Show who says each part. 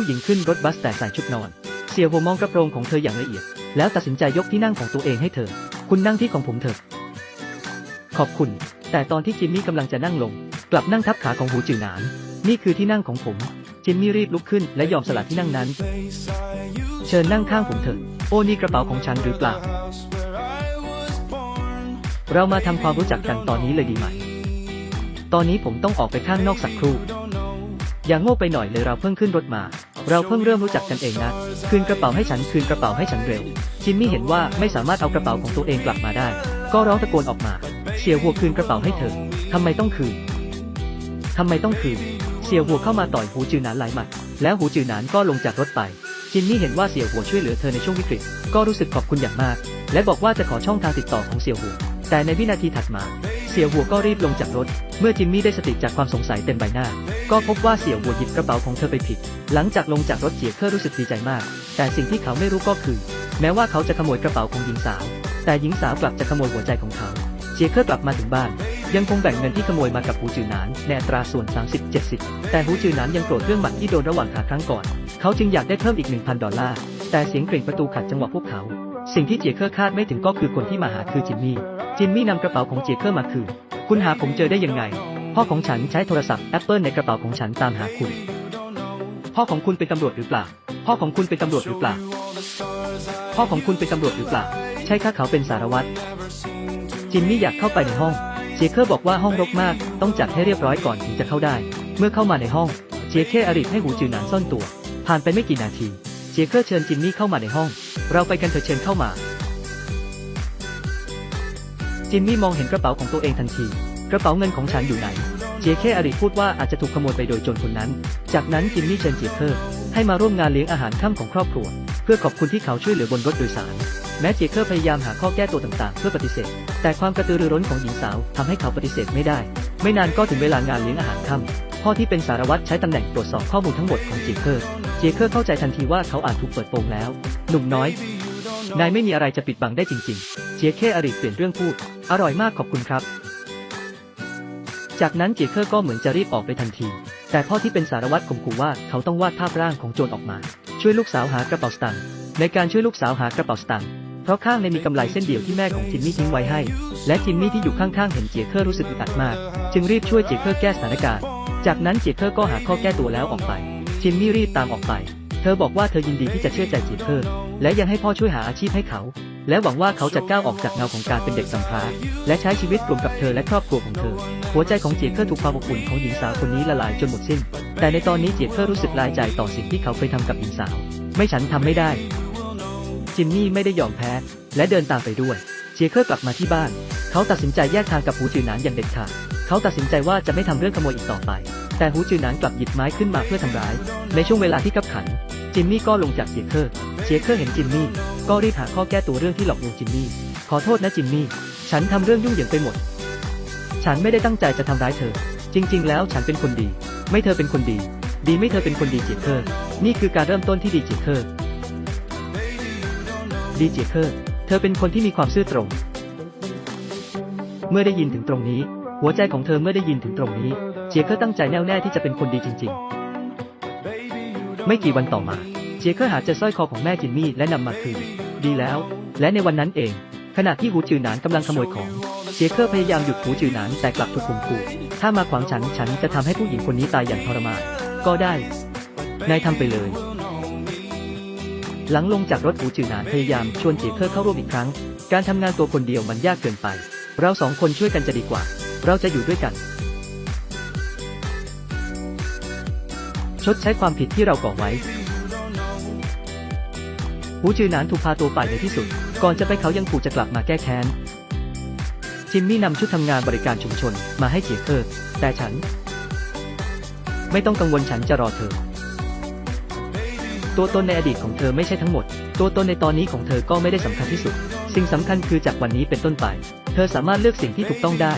Speaker 1: ผู้หญิงขึ้นรถบัสแต่ใส่ชุดนอน เสี่ยวหัวมองกระโปรงของเธออย่างละเอียด แล้วตัดสินใจยกที่นั่งของตัวเองให้เธอ คุณนั่งที่ของผมเถอะ ขอบคุณ แต่ตอนที่จิมมี่กำลังจะนั่งลง กลับนั่งทับขาของหูจือหนาน นี่คือที่นั่งของผม จิมมี่รีบลุกขึ้นและยอมสละที่นั่งนั้น เชิญนั่งข้างผมเถอะ โอ้นี่กระเป๋าของฉันหรือเปล่า เรามาทำความรู้จักกันตอนนี้เลยดีไหม ตอนนี้ผมต้องออกไปข้างนอกสักครู่ อย่างโง่ไปหน่อยเลยเราเพิ่งขึ้นรถมา เราเพิ่งเริ่มรู้จักกันเองนะ คืนกระเป๋าให้ฉัน คืนกระเป๋าให้ฉันเร็ว จิมมี่เห็นว่าไม่สามารถเอากระเป๋าของตัวเองกลับมาได้ ก็ร้องตะโกนออกมา เสี่ยวหัวคืนกระเป๋าให้เธอ ทำไมต้องคืน ทำไมต้องคืน เสี่ยวหัวเข้ามาต่อยหูจือหนานหลายหมัด แล้วหูจือหนานก็ลงจากรถไป จิมมี่เห็นว่าเสี่ยวหัวช่วยเหลือเธอในช่วงวิกฤต ก็รู้สึกขอบคุณอย่างมาก และบอกว่าจะขอช่องทางติดต่อของเสี่ยวหัว แต่ในวินาทีถัดมา เสี่ยวหัวก็รีบลงจากรถ เมื่อจิมมี่ได้สติจากความสงสัยเต็มใบหน้า ก็พบว่าเสี่ยวหัวหยิบกระเป๋าของเธอไปผิด หลังจากลงจากรถเจียเคอร์รู้สึกดีใจมาก แต่สิ่งที่เขาไม่รู้ก็คือ แม้ว่าเขาจะขโมยกระเป๋าของหญิงสาว แต่หญิงสาวกลับจะขโมยหัวใจของเขา เจียเคอร์กลับมาถึงบ้าน ยังคงแบ่งเงินที่ขโมยมากับหูจือหนานในอัตราส่วน 30-70 แต่หูจือหนานยังโกรธเรื่องหมัดที่โดนระหว่างขาครั้งก่อน เขาจึงอยากได้เพิ่มอีก1,000ดอลลาร์ แต่เสียงกริ่งประตูขัดจังหวะพวกเขา สิ่งที่เจียเคอร์คาดไม่ถึงก็คือคนที่มาหาคือจิมมี่ จิมมี่นำกระเป๋าของเจียเคอร์มาคืน คุณหาผมเจอได้ยังไง พ่อของฉันใช้โทรศัพท์ Apple ในกระเป๋าของฉันตามหาคุณ พ่อของคุณเป็นตำรวจหรือเปล่า พ่อของคุณเป็นตำรวจหรือเปล่า พ่อของคุณเป็นตำรวจหรือเปล่า ใช่ค่ะเขาเป็นสารวัตร จิมมี่อยากเข้าไปในห้อง เจเคอร์บอกว่าห้องรกมาก ต้องจัดให้เรียบร้อยก่อนถึงจะเข้าได้ เมื่อเข้ามาในห้อง เจเคอริให้หูจือหนานซ่อนตัว ผ่านไปไม่กี่นาที เจเคอร์เชิญจิมมี่เข้ามาในห้อง เราไปกันเถอะเชิญเข้ามา จิมมี่มองเห็นกระเป๋าของตัวเองทันที กระเป๋าเงินของฉันอยู่ไหน เจเคอริพูดว่าอาจจะถูกขโมยไปโดยโจรคนนั้น จากนั้นจิมมี่เชิญเจเคอร์ให้มาร่วมงานเลี้ยงอาหารค่ำของครอบครัว เพื่อขอบคุณที่เขาช่วยเหลือบนรถโดยสาร แม้เจเคอร์พยายามหาข้อแก้ตัวต่างๆ เพื่อปฏิเสธ แต่ความกระตือรือร้นของหญิงสาวทำให้เขาปฏิเสธไม่ได้ ไม่นานก็ถึงเวลางานเลี้ยงอาหารค่ำพ่อที่เป็นสารวัตรใช้ตำแหน่งตรวจสอบข้อมูลทั้งหมดของเจเคอร์เจเคอร์เข้าใจทันทีว่าเขาอาจถูกเปิดโปงแล้ว หนุ่มน้อยนายไม่มีอะไรจะปิดบังได้จริงๆ เจเคอริเปลี่ยนเรื่องพูด อร่อยมากขอบคุณครับ จากนั้นเจเคอร์ก็เหมือนจะรีบออกไปทันที แต่พ่อที่เป็นสารวัตรข่มขู่ว่าเขาต้องวาดภาพร่างของโจรออกมา ช่วยลูกสาวหากระเป๋าสตางค์ในการช่วยลูกสาวหากระเป๋าสตางค์เพราะข้างในมีกำไลเส้นเดียวที่แม่ของจิมมี่ทิ้งไว้ให้ และจิมมี่ที่อยู่ข้างๆเห็นเจเคอร์รู้สึกอึดอัดมาก จึงรีบช่วยเจเคอร์แก้สถานการณ์ จากนั้นเจเคอร์ก็หาข้อแก้ตัวแล้วออกไป จิมมี่รีบตามออกไป เธอบอกว่าเธอยินดีที่จะเชื่อใจเจเคอร์ และยังให้พ่อช่วยหาอาชีพให้เขา และหวังว่าเขาจะก้าวออกจากเงาของการเป็นเด็กกำพร้าและใช้ชีวิตรวมกับเธอและครอบครัวของเธอ หัวใจของเจียเคอร์ถูกความอบอุ่นของหญิงสาวคนนี้ละลายจนหมดสิ้น แต่ในตอนนี้เจียเคอร์รู้สึกลายใจต่อสิ่งที่เขาเคยทำกับหญิงสาว ไม่ฉันทำไม่ได้ จิมมี่ไม่ได้ยอมแพ้ และเดินตามไปด้วย เจียเคอร์กลับมาที่บ้าน เขาตัดสินใจแยกทางกับหูจือหนานอย่างเด็ดขาด เขาตัดสินใจว่าจะไม่ทำเรื่องขโมยอีกต่อไป แต่หูจือหนานกลับหยิบไม้ขึ้นมาเพื่อทำร้าย ในช่วงเวลาที่ขับขัน จิมมี่ก็ลงจากเจียเคอร์เจียเคอร์เห็นจิมมี่ ก็รีบหาข้อแก้ตัวเรื่องที่หลอกลวงจิมมี่ ขอโทษนะจิมมี่ ฉันทำเรื่องยุ่งเหยิงไปหมด ฉันไม่ได้ตั้งใจจะทำร้ายเธอ จริง ๆ แล้วฉันเป็นคนดี ไม่เธอเป็นคนดี ดีไม่เธอเป็นคนดีเจียเคอร์ นี่คือการเริ่มต้นที่ดีเจียเคอร์ ดีเจียเคอร์ เธอเป็นคนที่มีความซื่อตรง เมื่อได้ยินถึงตรงนี้ หัวใจของเธอเมื่อได้ยินถึงตรงนี้เจียเคอร์ตั้งใจแน่วแน่ที่จะเป็นคนดีจริง ๆ ไม่กี่วันต่อมา เจียเคอร์หาเจอสร้อยคอของแม่จินมี่และนำมาคืน ดีแล้ว และในวันนั้นเอง ขณะที่หูจือหนานกำลังขโมยของ เจียเคอร์พยายามหยุดหูจือหนานแต่กลับถูกข่มขู่ถ้ามาขวางฉันฉันจะทำให้ผู้หญิงคนนี้ตายอย่างทรมาน ก็ได้ นายทำไปเลย หลังลงจากรถหูจือหนานพยายามชวนเจียเคอร์เข้าร่วมอีกครั้ง การทำงานตัวคนเดียวมันยากเกินไป เราสองคนช่วยกันจะดีกว่า เราจะอยู่ด้วยกัน ดใช้ความผิดที่เราก่อไว้หูจือหนานถูกพาตัวไปในที่สุด ก่อนจะไปเขายังขู่จะกลับมาแก้แค้น จิมมี่นำชุดทำงานบริการชุมชนมาให้เจียเคอร์แต่ฉัน ไม่ต้องกังวลฉันจะรอเธอ ตัวตนในอดีตของเธอไม่ใช่ทั้งหมด ตัวตนในตอนนี้ของเธอก็ไม่ได้สำคัญที่สุด สิ่งสำคัญคือจากวันนี้เป็นต้นไป เธอสามารถเลือกสิ่งที่ถูกต้องได้